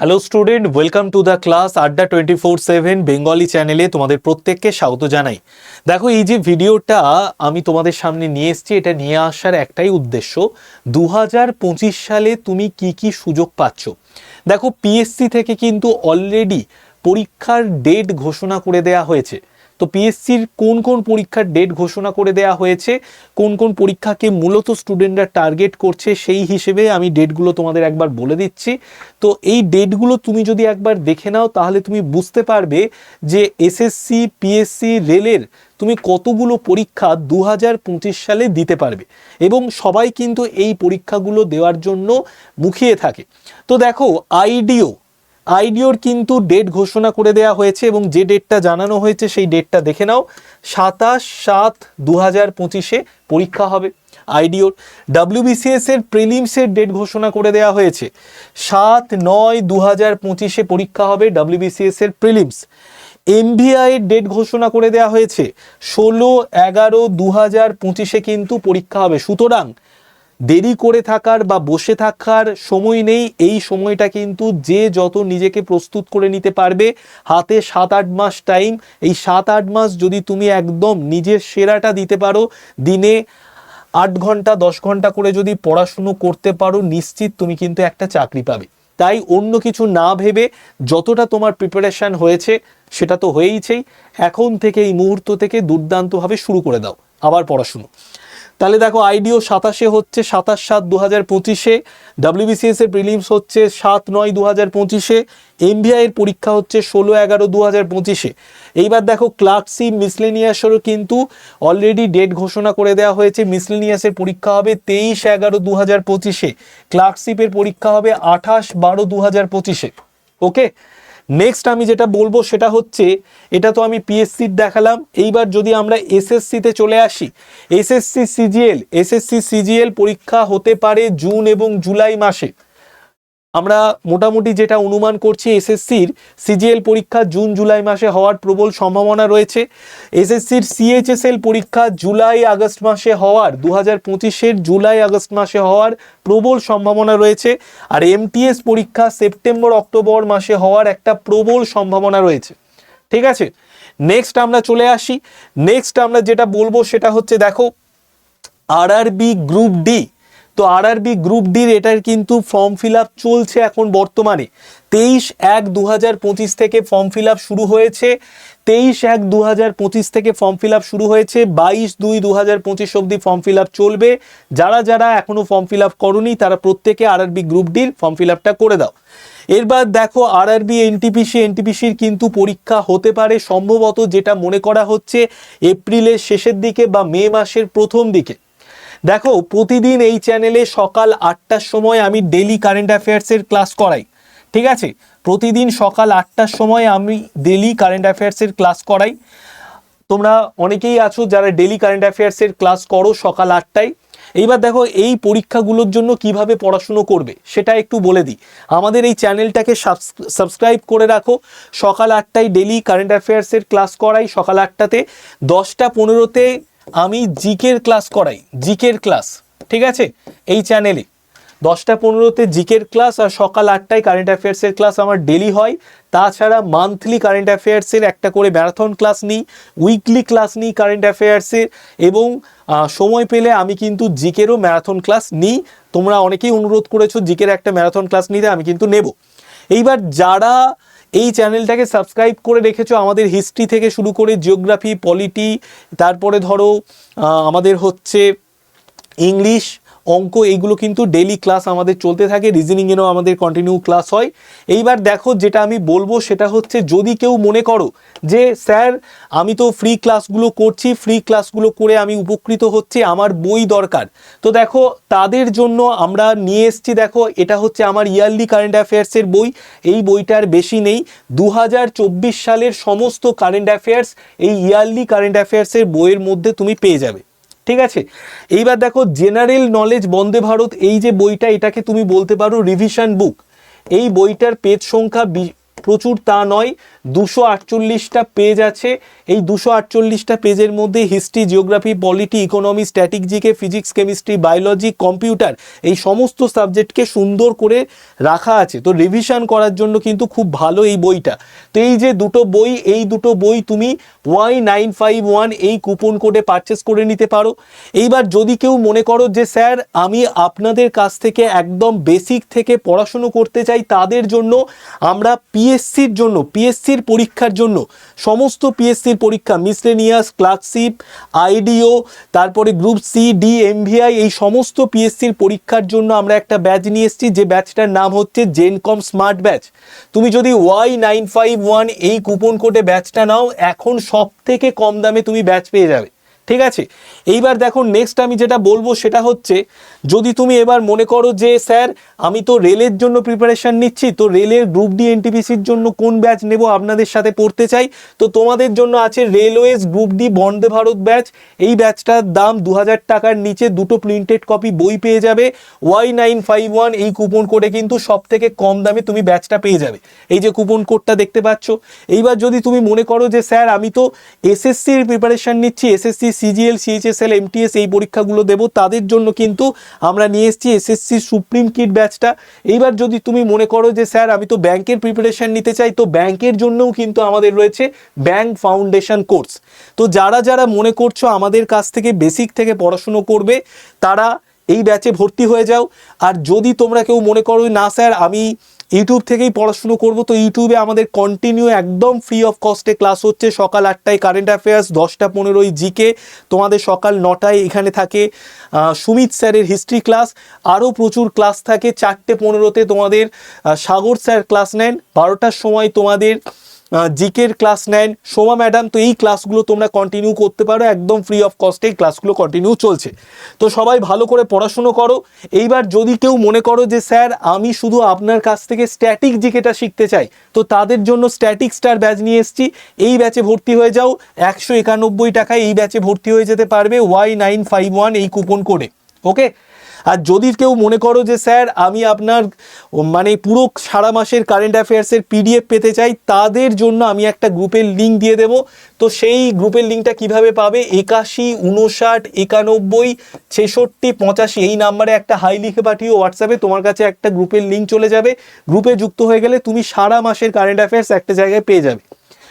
Hello student welcome to the class Adda twenty four seven Bengali চ্যানেলে তোমাদের প্রত্যেককে স্বাগত জানাই। দেখো, এই যে ভিডিওটা আমি তোমাদের সামনে নিয়ে এসেছি, এটা নিয়ে আসার একটাই উদ্দেশ্য দু পঁচিশ সালে তুমি কি কি সুযোগ পাচ্ছ। দেখো পিএসসি থেকে কিন্তু অলরেডি পরীক্ষার ডেট ঘোষণা করে দেয়া হয়েছে। তো পিএসসির কোন কোন পরীক্ষার ডেট ঘোষণা করে দেয়া হয়েছে, কোন কোন পরীক্ষাকে মূলত স্টুডেন্টরা টার্গেট করছে সেই হিসেবে আমি ডেটগুলো তোমাদের একবার বলে দিচ্ছি। তো এই ডেটগুলো তুমি যদি একবার দেখে নাও তাহলে তুমি বুঝতে পারবে যে এসএসসি পিএসসি রেলের তুমি কতগুলো পরীক্ষা দু হাজার পঁচিশ সালে দিতে পারবে এবং সবাই কিন্তু এই পরীক্ষাগুলো দেওয়ার জন্য মুখিয়ে থাকে। তো দেখো আইডিও আইডিওর কিন্তু ডেট ঘোষণা করে দেওয়া হয়েছে এবং যে ডেটটা জানানো হয়েছে সেই ডেটটা দেখে নাও। সাতাশ সাত দু হাজার পঁচিশে পরীক্ষা হবে আইডিওর। ডাব্লিউবিসিএস এর প্রিলিমসের ডেট ঘোষণা করে দেওয়া হয়েছে। সাত নয় দু হাজার পঁচিশে পরীক্ষা হবে ডাব্লিউবিসিএস এর প্রিলিমস। এমভিআই এর ডেট ঘোষণা করে দেওয়া হয়েছে। ষোলো এগারো দু হাজার পঁচিশে কিন্তু পরীক্ষা হবে। সুতরাং দেরি করে থাকার বা বসে থাকার সময় নেই। এই সময়টা কিন্তু যে যত নিজেকে প্রস্তুত করে নিতে পারবে, হাতে সাত আট মাস টাইম এই সাত আট মাস যদি তুমি একদম নিজের সেরাটা দিতে পারো, দিনে আট ঘণ্টা, দশ ঘণ্টা করে যদি পড়াশুনো করতে পারো, নিশ্চিত তুমি কিন্তু একটা চাকরি পাবে। তাই অন্য কিছু না ভেবে যতটা তোমার প্রিপারেশন হয়েছে, সেটা তো হয়েইছেই। এখন থেকে এই মুহূর্ত থেকে দুর্দান্তভাবে শুরু করে দাও। আবার পড়াশুনো। তাহলে দেখো আইডিও সাতাশে হচ্ছে সাতাশ সাত দু হাজার পঁচিশে ডাব্লিউবিসিএস এর প্রিলিমস হচ্ছে সাত নয় দু হাজার পঁচিশে এমবিআই এর পরীক্ষা হচ্ছে ষোলো এগারো দু হাজার পঁচিশে। এইবার দেখো ক্লার্কশিপ মিসলেনিয়াসেরও কিন্তু অলরেডি ডেট ঘোষণা করে দেওয়া হয়েছে। মিসলেনিয়াসের পরীক্ষা হবে তেইশ এগারো দু হাজার পঁচিশে ক্লার্কশিপের পরীক্ষা হবে আঠাশ বারো দু হাজার পঁচিশে। ওকে নেক্সট আমি যেটা বলব সেটা হচ্ছে, এটা তো আমি পিএসসির দেখালাম, এইবার যদি আমরা এসএসসিতে চলে আসি এসএসসি সিজিএল এসএসসি সিজিএল পরীক্ষা হতে পারে জুন এবং জুলাই মাসে। আমরা মোটামুটি যেটা অনুমান করছি, এসএসসির সিজিএল পরীক্ষা জুন, জুলাই মাসে হওয়ার প্রবল সম্ভাবনা রয়েছে। এসএসসির সিএইচএসএল পরীক্ষা জুলাই, আগস্ট মাসে হওয়ার দু হাজার পঁচিশের জুলাই, আগস্ট মাসে হওয়ার প্রবল সম্ভাবনা রয়েছে। আর এমটিএস পরীক্ষা সেপ্টেম্বর, অক্টোবর মাসে হওয়ার একটা প্রবল সম্ভাবনা রয়েছে। ঠিক আছে? নেক্সট আমরা চলে আসি। নেক্সট আমরা যেটা বলব সেটা হচ্ছে, দেখো আরআরবি গ্রুপ ডি তো আরআরবি গ্রুপ ডির এটার কিন্তু ফর্ম ফিল চলছে এখন বর্তমানে। তেইশ এক দু থেকে ফর্ম ফিল শুরু হয়েছে। তেইশ এক দু থেকে ফর্ম ফিল শুরু হয়েছে। বাইশ দুই দু হাজার পঁচিশ অবধি ফর্ম ফিল চলবে। যারা যারা এখনও ফর্ম ফিল করনি, তারা প্রত্যেকে আরআরবি গ্রুপ ডির ফর্ম ফিল করে দাও। এরবার দেখো আর আরআরবি এনটিপিসি এনটিপিসির কিন্তু পরীক্ষা হতে পারে। সম্ভবত যেটা মনে করা হচ্ছে, এপ্রিলের শেষের দিকে বা মে মাসের প্রথম দিকে। দেখো, প্রতিদিন এই চ্যানেলে সকাল আটটার সময় আমি ডেলি কারেন্ট অ্যাফেয়ার্সের ক্লাস করাই, ঠিক আছে? প্রতিদিন সকাল আটটার সময় আমি ডেলি কারেন্ট অ্যাফেয়ার্সের ক্লাস করাই। তোমরা অনেকেই আছো যারা ডেলি কারেন্ট অ্যাফেয়ার্সের ক্লাস করো সকাল আটটায়। এইবার দেখো, এই পরীক্ষাগুলোর জন্য কীভাবে পড়াশুনো করবে, সেটা একটু বলে দিই। আমাদের এই চ্যানেলটাকে সাবস্ক্রাইব করে রাখো। সকাল আটটায় ডেলি কারেন্ট অ্যাফেয়ার্সের ক্লাস করাই সকাল আটটাতে। দশটা পনেরোতে আমি জিকের ক্লাস করাই, জিকের ক্লাস, ঠিক আছে? এই চ্যানেলে দশটা পনেরোতে জিকের ক্লাস আর সকাল আটটায় কারেন্ট অ্যাফেয়ার্সের ক্লাস আমার ডেলি হয়। তাছাড়া মান্থলি কারেন্ট অ্যাফেয়ার্সের একটা করে ম্যারাথন ক্লাস নিই উইকলি ক্লাস নিই কারেন্ট অ্যাফেয়ার্সের এবং সময় পেলে আমি কিন্তু জিকেরও ম্যারাথন ক্লাস নিই। তোমরা অনেকেই অনুরোধ করেছ জিকের একটা ম্যারাথন ক্লাস নিতে, আমি কিন্তু নেব। এইবার যারা এই চ্যানেলটাকে সাবস্ক্রাইব করে রেখেছো, আমাদের হিস্ট্রি থেকে শুরু করে জিওগ্রাফি পলিটি তারপরে ধরো আমাদের হচ্ছে ইংলিশ অঙ্ক, এইগুলো কিন্তু ডেলি ক্লাস আমাদের চলতে থাকে রিজনিংয়েরও আমাদের কন্টিনিউ ক্লাস হয়। এইবার দেখো যেটা আমি বলব, সেটা হচ্ছে যদি কেউ মনে করো যে, স্যার, আমি তো ফ্রি ক্লাসগুলো করছি ফ্রি ক্লাসগুলো করে আমি উপকৃত হচ্ছি, আমার বই দরকার। তো দেখো, তাদের জন্য আমরা নিয়ে এসছি, দেখো, এটা হচ্ছে আমার ইয়ারলি কারেন্ট অ্যাফেয়ার্সের বই। এই বইটার বেশি নেই। দু হাজার চব্বিশ সালের সমস্ত কারেন্ট অ্যাফেয়ার্স এই ইয়ারলি কারেন্ট অ্যাফেয়ার্সের বইয়ের মধ্যে তুমি পেয়ে যাবে। ঠিক আছে? এইবার দেখো জেনারেল নলেজ বন্দে ভারত, এই যে বইটা, এটাকে তুমি বলতে পারো রিভিশন বুক এই বইটার পেজ সংখ্যা প্রচুর তা নয়। দুশো আটচল্লিশটা পেজ আছে। এই দুশো আটচল্লিশটা পেজের মধ্যে history geography polity economy static GK physics chemistry biology computer এই সমস্ত সাবজেক্টকে সুন্দর করে রাখা আছে। তো রিভিশন করার জন্য কিন্তু খুব ভালো এই বইটা। তো এই যে দুটো বই, এই দুটো বই তুমি ওয়াই নাইন ফাইভ ওয়ান এই কুপন কোডে পারচেস করে নিতে পারো। এইবার যদি কেউ মনে করো যে, স্যার, আমি আপনাদের কাছ থেকে একদম বেসিক থেকে পড়াশুনো করতে চাই, তাদের জন্য আমরা পিএসসির জন্য পিএসসির পরীক্ষার জন্য। সমস্ত পিএসসির পরীক্ষা মিসলেনিয়াস ক্লার্কশিপ আইডিও তারপরে গ্রুপ সি ডি এমভিআই এই সমস্ত পিএসসির পরীক্ষার জন্য আমরা একটা ব্যাচ নিয়ে এসেছি। যে ব্যাচটার নাম হচ্ছে জেনকম স্মার্ট ব্যাচ তুমি যদি ওয়াই নাইন ফাইভ ওয়ান এই কুপন কোডে ব্যাচটা নাও, এখন সব থেকে কম দামে তুমি ব্যাচ পেয়ে যাবে। ঠিক আছে? এইবার দেখো নেক্সট আমি যেটা বলব সেটা হচ্ছে, যদি তুমি এবার মনে করো যে, স্যার, আমি তো রেলের জন্য প্রিপারেশন নিচ্ছি, তো রেলের গ্রুপ ডি এনটিপিসির জন্য কোন ব্যাচ নেব আপনাদের সাথে পড়তে চাই? তো তোমাদের জন্য আছে railways group D Vande Bharat batch এই ব্যাচটার দাম দু হাজার টাকার নিচে দুটো প্রিন্টেড কপি বই পেয়ে যাবে। ওয়াই নাইন ফাইভ ওয়ান এই কুপন কোডে কিন্তু সব থেকে কম দামে তুমি ব্যাচটা পেয়ে যাবে। এই যে কুপন কোডটা দেখতে পাচ্ছ। এইবার যদি তুমি মনে করো যে, স্যার, আমি তো এসএসসির প্রিপারেশন নিচ্ছি এসএসসি সিজিএল, সিএইচএসএল, এমটিএস এই পরীক্ষাগুলো দেবো। তাদের জন্য কিন্তু আমরা নিয়ে এসেছি এসএসসি সুপ্রিম কিট ব্যাচটা। এইবার যদি তুমি মনে করো যে, স্যার, আমি তো ব্যাংকের প্রিপারেশন নিতে চাই, তো ব্যাংকের জন্যও কিন্তু আমাদের রয়েছে ব্যাংক ফাউন্ডেশন কোর্স তো যারা যারা মনে করছ আমাদের কাছ থেকে বেসিক থেকে পড়াশুনো করবে, তারা এই ব্যাচে ভর্তি হয়ে যাও। আর যদি তোমরা কেউ মনে করো না, স্যার, আমি ইউটিউব থেকেই পড়াশুনো করব। তো ইউটিউবে আমাদের কন্টিনিউ একদম ফ্রি অফ কস্টে ক্লাস হচ্ছে। সকাল আটটায় কারেন্ট অ্যাফেয়ার্স দশটা পনেরোই জিকে তোমাদের সকাল নটায় এখানে থাকে সুমিত স্যারের হিস্ট্রি ক্লাস আরও প্রচুর ক্লাস থাকে। চারটে পনেরোতে তোমাদের সাগর স্যার ক্লাস নেন। বারোটার সময় তোমাদের জিকের ক্লাস নেন সোমা ম্যাডাম তো এই ক্লাসগুলো তোমরা কন্টিনিউ করতে পারো, একদম ফ্রি অফ কস্টে ক্লাসগুলো কন্টিনিউ চলছে। তো সবাই ভালো করে পড়াশুনো করো। এইবার যদি কেউ মনে করো যে, স্যার, আমি শুধু আপনার কাছ থেকে স্ট্যাটিক জিকেটা শিখতে চাই, তো তাদের জন্য স্ট্যাটিক স্টার ব্যাচ নিয়ে এসেছি। এই ব্যাচে ভর্তি হয়ে যাও। একশো একানব্বই টাকায় এই ব্যাচে ভর্তি হয়ে যেতে পারবে ওয়াই নাইন ফাইভ ওয়ান এই কুপন করে ওকে আর যদি কেউ মনে করো যে, স্যার, আমি আপনার মানে পুরো সারা মাসের কারেন্ট অ্যাফেয়ার্সের পিডিএফ পেতে চাই, তাদের জন্য আমি একটা গ্রুপের লিঙ্ক দিয়ে দেবো। তো সেই গ্রুপের লিঙ্কটা কীভাবে পাবে? একাশি, উনষাট, একানব্বই, ছেষট্টি, পঁচাশি, এই নাম্বারে একটা হাই লিখে পাঠিয়ে হোয়াটসঅ্যাপে তোমার কাছে একটা গ্রুপের লিঙ্ক চলে যাবে। গ্রুপে যুক্ত হয়ে গেলে তুমি সারা মাসের কারেন্ট অ্যাফেয়ার্স একটা জায়গায় পেয়ে যাবে।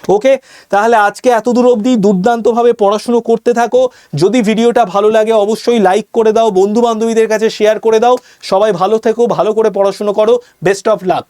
ওকে, তাহলে আজকে এত দূর অবধি দুর্দান্তভাবে পড়াশুনো করতে থাকো। যদি ভিডিওটা ভালো লাগে অবশ্যই লাইক করে দাও বন্ধু বান্ধবীদের কাছে শেয়ার করে দাও। সবাই ভালো থেকো, ভালো করে পড়াশুনো করো। Best of luck